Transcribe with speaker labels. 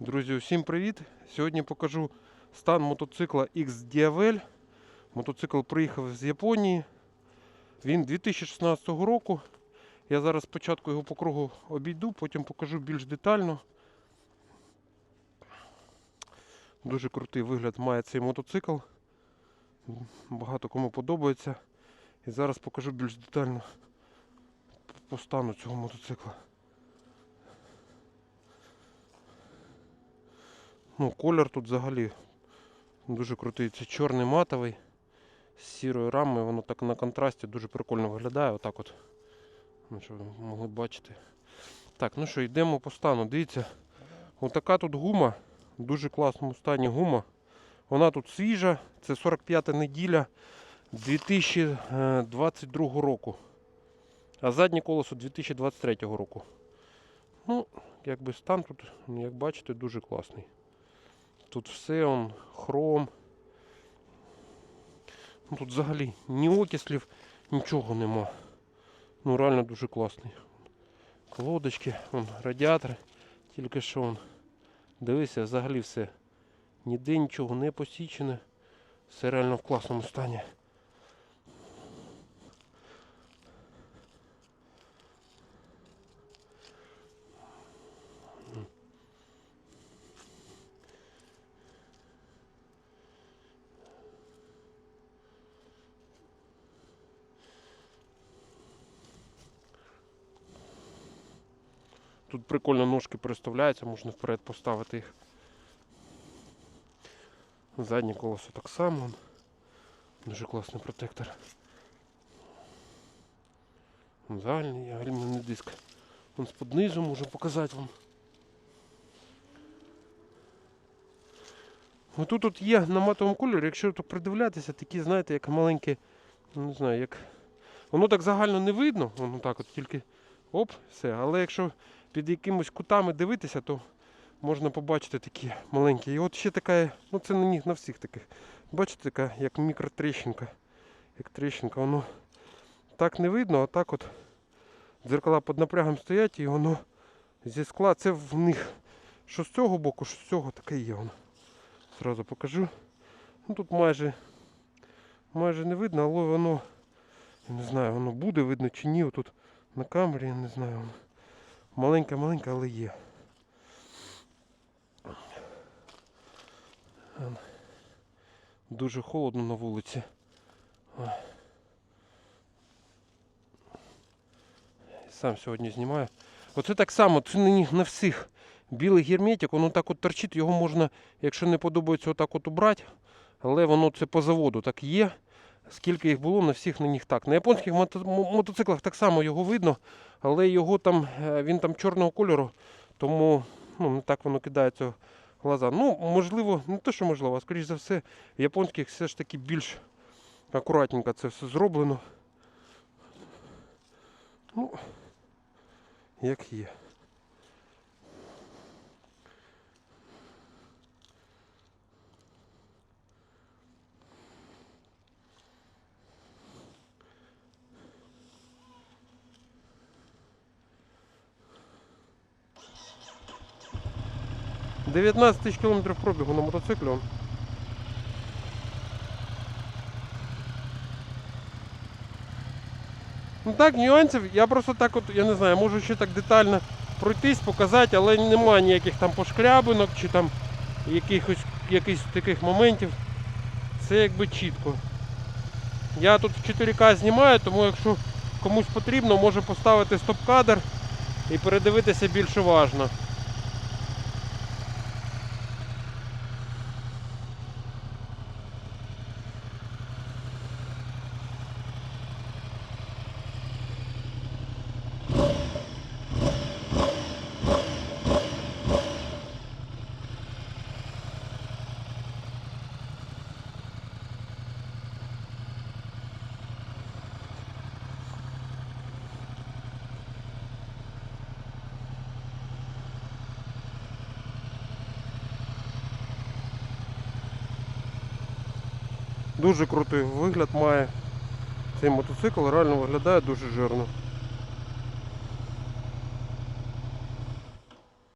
Speaker 1: Друзі, усім привіт! Сьогодні покажу стан мотоцикла X-Diavel. Мотоцикл приїхав з Японії. Він 2016 року. Я зараз спочатку його по кругу обійду, потім покажу більш детально. Дуже крутий вигляд має цей мотоцикл. Багато кому подобається. І зараз покажу більш детально по стану цього мотоцикла. Ну, колір тут взагалі дуже крутий. Це чорний матовий з сірою рамою, воно так на контрасті дуже прикольно виглядає. Отак от. Ну, що ви могли бачити. Так, ну що, йдемо по стану. Дивіться, отака тут гума, дуже класному стані гума. Вона тут свіжа, це 45 неділя 2022 року. А заднє колесо 2023 року. Ну, якби стан тут, як бачите, дуже класний. Тут все он, хром. Ну, тут взагалі ні окислів, нічого нема. Ну реально дуже класний. Колодочки, вон, радіатор, тільки що он. Дивися, взагалі все. Ніде нічого не посічене. Все реально в класному стані. Тут прикольно ножки переставляються, можна вперед поставити їх. Заднє колесо так само. Дуже класний протектор. Загальний гальмівний диск. З-під низу можу показати вам. Ну тут от є на матовому кольорі, якщо тут придивлятися, такі, знаєте, як маленькі, ну, не знаю, як. Воно так загально не видно, воно так от тільки оп, все. Але якщо під якимось кутами дивитися, то можна побачити такі маленькі. І от ще така, ну це на них на всіх таких. Бачите, така як мікротріщинка. Як тріщинка, воно так не видно, а так от дзеркала під напрягом стоять і воно зі скла. Це в них що з цього боку, що з цього таке є воно. Зразу покажу. Ну тут майже майже не видно, але воно, я не знаю, воно буде видно чи ні. Тут на камері, я не знаю. Воно. Маленька-маленька, але є. Дуже холодно на вулиці. Сам сьогодні знімаю. Оце так само, це них на всіх. Білий герметик, воно так от торчить, його можна, якщо не подобається, отак от убрати. Але воно це по заводу так є. Скільки їх було, на всіх на них так. На японських мото- мотоциклах так само його видно, але його там, е, він там чорного кольору, тому ну, не так воно кидається в глаза. Ну, можливо, не те, що можливо, а скоріш за все, в японських все ж таки більш акуратненько це все зроблено. Ну, як є. — 19 тисяч кілометрів пробігу на мотоциклі. Ну так, нюансів. Я просто так от, я не знаю, можу ще так детально пройтись, показати, але немає ніяких там пошкрябинок чи там якихось, якихось таких моментів. Це якби чітко. Я тут в 4К знімаю, тому якщо комусь потрібно, можу поставити стоп-кадр і передивитися більш уважно. Дуже крутий вигляд має цей мотоцикл, реально виглядає дуже жирно.